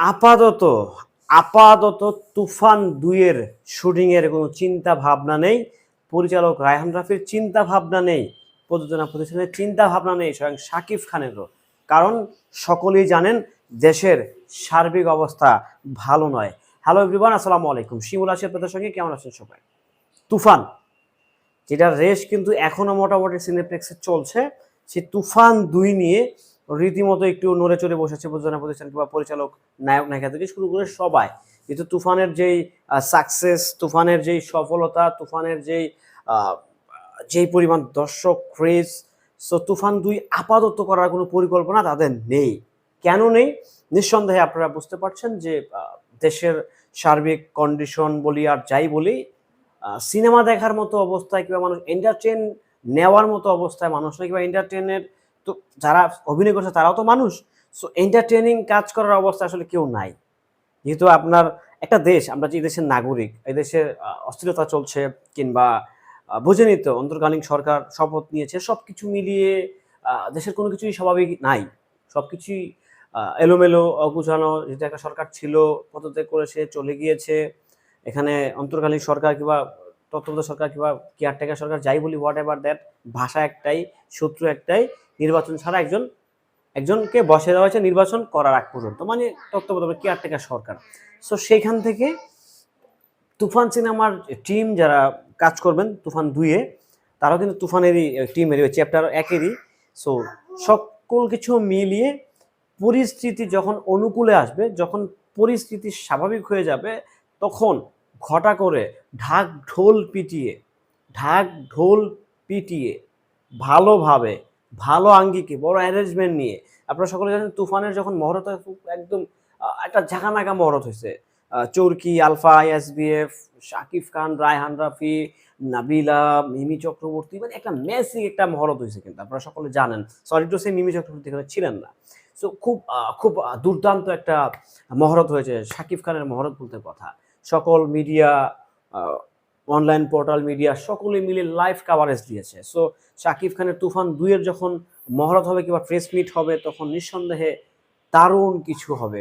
আপাতত আপাতত তুফান দুইয়ের শুটিং এর কোনো চিন্তা ভাবনা নেই। পরিচালক রায়হান রাফির চিন্তা ভাবনা নেই। প্রযোজনা প্রতিষ্ঠানের চিন্তা ভাবনা নেই, স্বয়ং শাকিব খানেরও। কারণ সকলেই জানেন দেশের সার্বিক অবস্থা ভালো নয়। হ্যালো এভরিওয়ান, আসসালামু আলাইকুম। শিমুল আছি আপনাদের সঙ্গে। কেমন আছেন সবাই? তুফান, যেটার রেশ কিন্তু এখনও মোটামুটি সিনেপ্লেক্সে চলছে। সেই তুফান দুই নিয়ে রীতিমতো একটু নড়ে চড়ে বসেছে প্রযোজনা প্রতিষ্ঠান কিংবা পরিচালক নায়ক নায়িকা থেকে শুরু করে সবাই। কিন্তু তুফানের যেই সাকসেস তুফানের যেই সফলতা, তুফানের যেই যেই পরিমাণ দর্শক ক্রেজ সো তুফান দুই আপাতত করার কোনো পরিকল্পনা তাদের নেই। কেন নেই? নিঃসন্দেহে আপনারা বুঝতে পারছেন যে দেশের সার্বিক কন্ডিশন বলি আর যাই বলি সিনেমা দেখার মতো অবস্থায় কিংবা মানুষ এন্টারটেন নেওয়ার মতো অবস্থায় মানুষ নয়, কিংবা এন্টারটেনের তো যারা অভিনয় করছে তারাও তো মানুষ। সো এন্টারটেনিং কাজ করার অবস্থা আসলে কেউ নাই। যেহেতু আপনার একটা দেশ, আমরা যে দেশের নাগরিক, এই দেশের অস্থিরতা চলছে কিংবা বুঝেনি তো অন্তর্কালীন সরকার শপথ নিয়েছে সব কিছু মিলিয়ে দেশের কোনো কিছুই স্বাভাবিক নাই। সব কিছুই এলোমেলো, অগুছানো যেটা একটা সরকার ছিল, পদত্যাগ করেছে, চলে গিয়েছে, এখানে অন্তর্কালীন সরকার কিংবা তত্ত্বাবধায়ক সরকার কিংবা কেয়ারটেকার সরকার, যাই বলি হোয়াট এভার দ্যাট ভাষা একটাই, শত্রু একটাই নির্বাচন ছাড়া একজন, একজনকে বসে দেওয়া হয়েছে নির্বাচন করার আগ পর্যন্ত মানে তত্ত্বাবধায়ক কেয়ারটেকার সরকার। সো সেইখান থেকে তুফান সিনেমার টিম যারা কাজ করবেন, তুফান দুইয়ে, তারাও কিন্তু তুফানেরই টিমেরই চ্যাপ্টার একেরই। সো সকল কিছু মিলিয়ে পরিস্থিতি যখন অনুকূলে আসবে, যখন পরিস্থিতি স্বাভাবিক হয়ে যাবে, তখন ঘটা করে ঢাক ঢোল পিটিয়ে, ঢাক ঢোল পিটিয়ে ভালোভাবে ভালো আঙ্গিকে, বড় অ্যারেঞ্জমেন্ট নিয়ে। আপনারা সকলে জানেন তুফানের যখন মহরত একদম একটা ঝাঁকানাকা মহরত হয়েছে। চরকি, আলফা, এসবিএফ, শাকিব খান, রায়হান রাফি, নাবিলা, মিমি চক্রবর্তী মানে একটা মেসিক একটা মহরত হয়েছে কিন্তু, আপনারা সকলে জানেন। Sorry to say Mimi Chakraborty এখানে ছিলেন না। সো খুব খুব দুর্দান্ত একটা মহরত হয়েছে, শাকিব খানের মহরত বলতে কথা। সকল মিডিয়া অনলাইন পোর্টাল মিডিয়া সকলে মিলে লাইভ কাভারেজ দিয়েছে। সো শাকিব খানের তুফান দুইয়ের যখন মহরত হবে কিংবা প্রেস মিট হবে, তখন নিঃসন্দেহে দারুণ কিছু হবে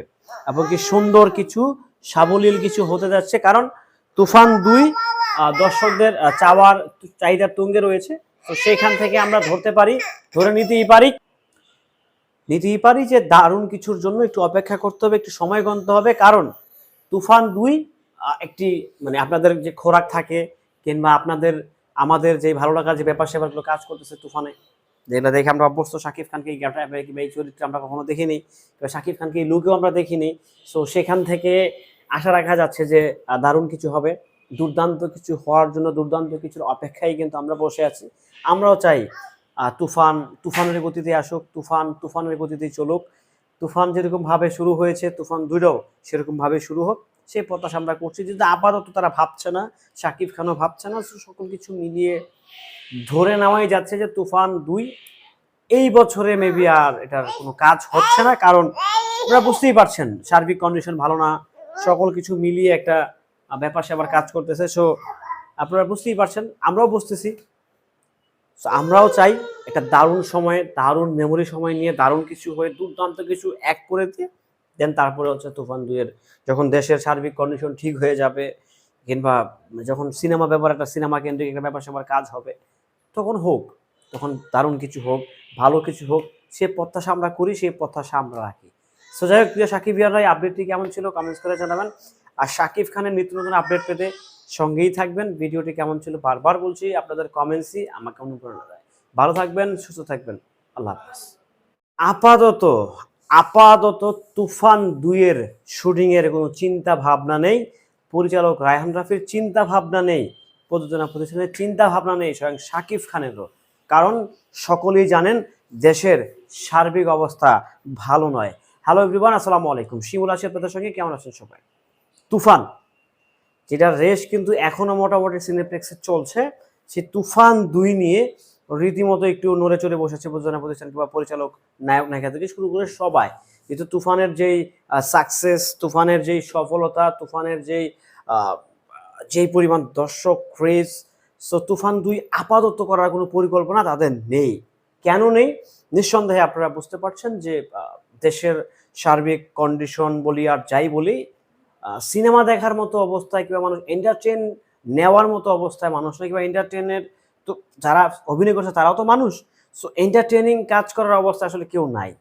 এবং কি সুন্দর কিছু, সাবলীল কিছু হতে যাচ্ছে। কারণ তুফান দুই দর্শকদের চাওয়ার চাহিদার তুঙ্গে রয়েছে। তো সেইখান থেকে আমরা ধরতে পারি, ধরে নিতেই পারি নিতেই পারি যে দারুণ কিছুর জন্য একটু অপেক্ষা করতে হবে, একটু সময় গণতে হবে। কারণ তুফান দুই একটি মানে আপনাদের যে খোরাক থাকে কিংবা আপনাদের, আমাদের যে ভালো লাগার যে ব্যাপার স্যাপারগুলো কাজ করতেছে তুফানে। যেগুলো দেখে আমরা অভ্যস্ত। শাকিব খানকে এই কিংবা এই চরিত্রে আমরা কখনো দেখিনি। কিংবা শাকিব খানকে এই লুকেও আমরা দেখিনি। সো সেখান থেকে আশা রাখা যাচ্ছে যে দারুণ কিছু হবে। দুর্দান্ত কিছু হওয়ার জন্য দুর্দান্ত কিছুর অপেক্ষায় কিন্তু আমরা বসে আছি। আমরাও চাই তুফান, তুফানের গতিতে আসুক, তুফান, তুফানের গতিতে চলুক। তুফান যেরকম ভাবে শুরু হয়েছে, তুফান দুইটাও সেরকম ভাবে শুরু হোক। সেই প্রত্যাশা আমরা করছি। কিন্তু আপাতত তারা ভাবছে না শাকিব খানও ভাবছে না সকল কিছু মিলিয়ে ধরে নেওয়াই যাচ্ছে যে তুফান দুই, এই বছরে মেবি আর এটার কোনো কাজ হচ্ছে না, কারণ আপনারা বুঝতেই পারছেন, সার্বিক কন্ডিশন ভালো না, সকল কিছু মিলিয়ে একটা ব্যাপার স্যাপার কাজ করতেছে, সো আপনারা বুঝতেই পারছেন, আমরাও বুঝতেছি। আমরাও চাই একটা দারুণ সময়ে, দারুণ মেমোরি সময় নিয়ে, দারুণ কিছু হয়ে, দুর্দান্ত কিছু এক করে দিয়ে দেন তারপরে হচ্ছে তুফান দুইয়ের, যখন দেশের সার্বিক কন্ডিশন ঠিক হয়ে যাবে, কিংবা যখন সিনেমা ব্যাপার, একটা সিনেমা কেন্দ্রিক একটা ব্যাপার স্যাপার কাজ হবে, তখন হোক, তখন দারুণ কিছু হোক, ভালো কিছু হোক, সে প্রত্যাশা আমরা করি, সেই প্রত্যাশা আমরা রাখি। সো যাই হোক, প্রিয় সাকিব ইয়ারাই আপডেটটি কেমন ছিল কমেন্টস করে জানাবেন। আর সাকিব খানের নিত্য নতুন আপডেট পেতে সঙ্গেই থাকবেন। ভিডিওটি কেমন ছিল বারবার বলছি, আপনাদের কমেন্টসই আমাকে অনুপ্রেরণা দেয়। ভালো থাকবেন, সুস্থ থাকবেন, আল্লাহ হাফেজ। আপাতত আপাতত তুফান দুইয়ের শুটিংয়ের কোনো চিন্তা ভাবনা নেই। পরিচালক রায়হান রাফির চিন্তা ভাবনা নেই। প্রযোজনা প্রতিষ্ঠানের চিন্তা ভাবনা নেই, স্বয়ং শাকিব খানেরও। কারণ সকলেই জানেন, দেশের সার্বিক অবস্থা ভালো নয়। হ্যালো এভরিওয়ান, আসসালামু আলাইকুম। শিমুল আছি আপনাদের সঙ্গে। কেমন আছেন সবাই? তুফান, যেটার রেশ কিন্তু এখনও মোটামুটি সিনেপ্লেক্সে চলছে। সেই তুফান দুই নিয়ে রীতিমতো একটু নড়ে চড়ে বসেছে প্রযোজনা প্রতিষ্ঠান কিংবা পরিচালক নায়ক নায়িকা থেকে শুরু করে সবাই। কিন্তু তুফানের যেই সাকসেস তুফানের যেই সফলতা, তুফানের যেই যেই পরিমাণ দর্শক ক্রেজ সো তুফান দুই আপাতত করার কোনো পরিকল্পনা তাদের নেই। কেন নেই? নিঃসন্দেহে আপনারা বুঝতে পারছেন যে দেশের সার্বিক কন্ডিশন বলি আর যাই বলি সিনেমা দেখার মতো অবস্থায় কিংবা মানুষ এন্টারটেন নেওয়ার মতো অবস্থায় মানুষ নয় কিংবা এন্টারটেনের তো যারা অভিনয় করছে তারাও তো মানুষ। সো এন্টারটেনিং কাজ করার অবস্থা আসলে কেউ নাই।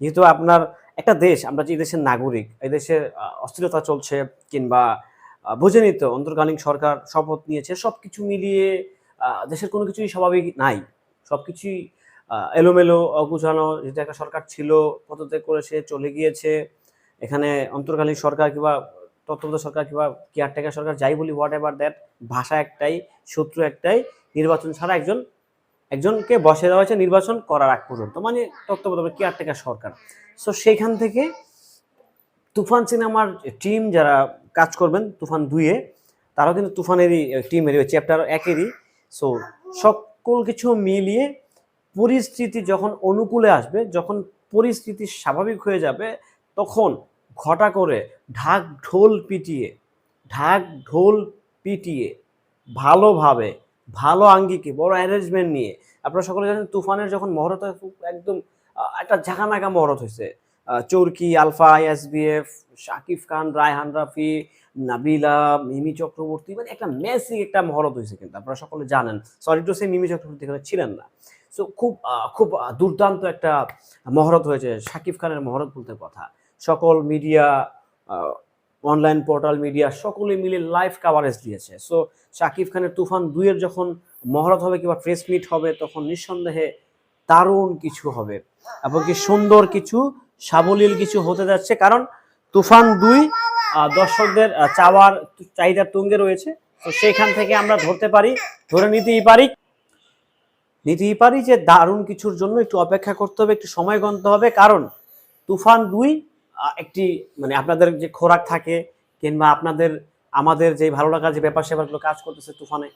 যেহেতু আপনার একটা দেশ, আমরা যে দেশের নাগরিক, এই দেশের অস্থিরতা চলছে কিংবা বুঝে বুঝেনি তো অন্তর্কালীন সরকার শপথ নিয়েছে সব কিছু মিলিয়ে দেশের কোনো কিছুই স্বাভাবিক নাই। সব কিছুই এলোমেলো, অগুছানো যেটা একটা সরকার ছিল, পদত্যাগ করেছে, চলে গিয়েছে, এখানে অন্তর্কালীন সরকার কিংবা তত্ত্বাবধায়ক সরকার কিংবা কেয়ারটেকার সরকার, যাই বলি হোয়াট এভার দ্যাট ভাষা একটাই, শত্রু একটাই নির্বাচন ছাড়া একজন, একজনকে বসে দেওয়া হয়েছে নির্বাচন করার আগ পর্যন্ত মানে তত্ত্বাবধায়ক কেয়ারটেকার সরকার। সো সেইখান থেকে তুফান সিনেমার টিম যারা কাজ করবেন, তুফান দুইয়ে, তারাও কিন্তু তুফানেরই টিমেরই ওই চ্যাপ্টার একেরই। সো সকল কিছু মিলিয়ে পরিস্থিতি যখন অনুকূলে আসবে, যখন পরিস্থিতি স্বাভাবিক হয়ে যাবে, তখন ঘটা করে ঢাক ঢোল পিটিয়ে, ঢাক ঢোল পিটিয়ে ভালোভাবে ভালো আঙ্গিকে, বড় অ্যারেঞ্জমেন্ট নিয়ে। আপনারা সকলে জানেন তুফানের যখন মহরত একদম একটা ঝাঁকানাকা মহরত হয়েছে। চরকি, আলফা আইএসবিএফ শাকিব খান, রায়হান রাফি, নাবিলা, মিমি চক্রবর্তী মানে একটা মেসিক একটা মহরত হয়েছে কিন্তু, আপনারা সকলে জানেন। Sorry to say Mimi Chakraborty এখানে ছিলেন না। সো খুব খুব দুর্দান্ত একটা মহরত হয়েছে শাকিব খানের মহরত বলতে কথা। সকল মিডিয়া অনলাইন পোর্টাল মিডিয়া সকলে মিলে লাইভ কাভারেজ দিয়েছে। সো শাকিব খানের তুফান দুইয়ের যখন মহরত হবে কিংবা প্রেস মিট হবে, তখন নিঃসন্দেহে দারুণ কিছু হবে এবং কি সুন্দর কিছু, সাবলীল কিছু হতে যাচ্ছে। কারণ তুফান দুই দর্শকদের চাওয়ার চাহিদার তুঙ্গে রয়েছে। তো সেইখান থেকে আমরা ধরতে পারি, ধরে নিতেই পারি নিতেই পারি যে দারুণ কিছুর জন্য একটু অপেক্ষা করতে হবে, একটু সময় গণতে হবে। কারণ তুফান দুই একটি মানে আপনাদের যে খোরাক থাকে কিংবা আপনাদের, আমাদের যে ভালো লাগার যে ব্যাপার সেবারগুলো কাজ করতেছে তুফানে,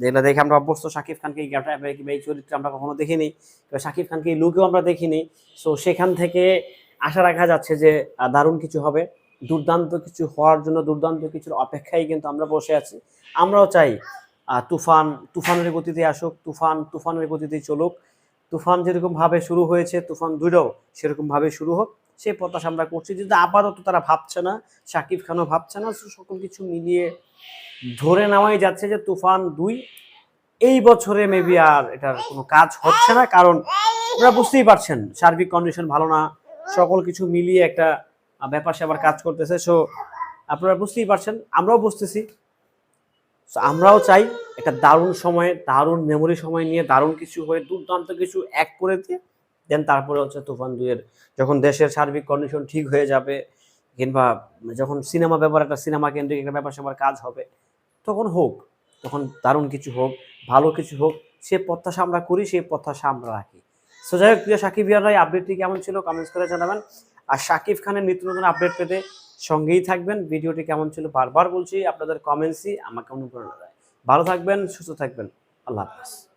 যেগুলো দেখে আমরা অভ্যস্ত। শাকিব খানকে এই কিংবা এই চরিত্রে আমরা কখনো দেখিনি। কিংবা শাকিব খানকে এই লুকেও আমরা দেখিনি। সো সেখান থেকে আশা রাখা যাচ্ছে যে দারুণ কিছু হবে। দুর্দান্ত কিছু হওয়ার জন্য দুর্দান্ত কিছুর অপেক্ষায় কিন্তু আমরা বসে আছি। আমরাও চাই তুফান, তুফানের গতিতে আসুক, তুফান, তুফানের গতিতে চলুক। তুফান যেরকম ভাবে শুরু হয়েছে, তুফান দুইটাও সেরকম ভাবে শুরু হোক। সেই প্রত্যাশা আমরা করছি কিন্তু আপাতত তারা ভাবছে না শাকিব খানও ভাবছে না সকল কিছু মিলিয়ে ধরে নেওয়াই যাচ্ছে যে তুফান দুই, এই বছরে মেবি আর এটার কোনো কাজ হচ্ছে না, কারণ আপনারা বুঝতেই পারছেন, সার্বিক কন্ডিশন ভালো না, সকল কিছু মিলিয়ে একটা ব্যাপার সেবার কাজ করতেছে, সো আপনারা বুঝতেই পারছেন, আমরাও বুঝতেছি। আমরাও চাই একটা দারুণ সময়ে, দারুণ মেমোরি সময় নিয়ে, দারুণ কিছু হয়ে, দুর্দান্ত কিছু এক করে দিয়ে দেন তারপরে হচ্ছে তুফান দুয়ের যখন দেশের সার্বিক কন্ডিশন ঠিক হয়ে যাবে, কিংবা যখন সিনেমা ব্যাপার, একটা সিনেমা কেন্দ্রিক একটা ব্যাপার, সেবার কাজ হবে, তখন হোক, তখন দারুণ কিছু হোক, ভালো কিছু হোক, সে প্রত্যাশা আমরা করি, সেই প্রত্যাশা আমরা রাখি। সো যাই হোক, প্রিয় সাকিব ইয়ার আপডেটটি কেমন ছিল কমেন্টস করে জানাবেন। আর সাকিব খানের নিত্য নতুন আপডেট পেতে সঙ্গেই থাকবেন। ভিডিওটি কেমন ছিল বারবার বলছি, আপনাদের কমেন্টসই আমাকে অনুপ্রেরণা দেয়। ভালো থাকবেন, সুস্থ থাকবেন। আল্লাহ হাফেজ।